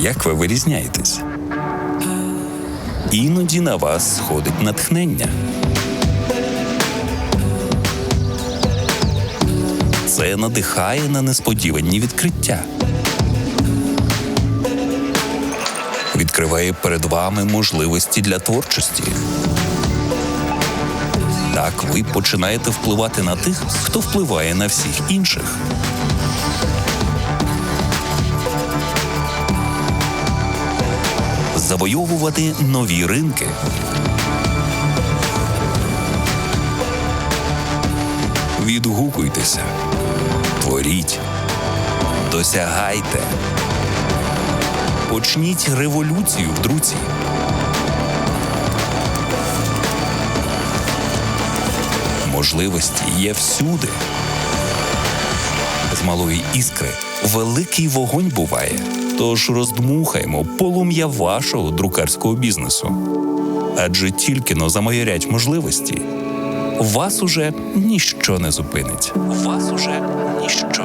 Як ви вирізняєтесь? Іноді на вас сходить натхнення. Це надихає на несподівані відкриття. Відкриває перед вами можливості для творчості. Так ви починаєте впливати на тих, хто впливає на всіх інших. Завойовувати нові ринки. Відгукуйтеся, творіть, досягайте. Почніть революцію в друзі. Можливості є всюди. Малої іскри великий вогонь буває. Тож роздмухаймо полум'я вашого друкарського бізнесу. Адже тільки но замаярять можливості, вас уже ніщо не зупинить. Вас уже ніщо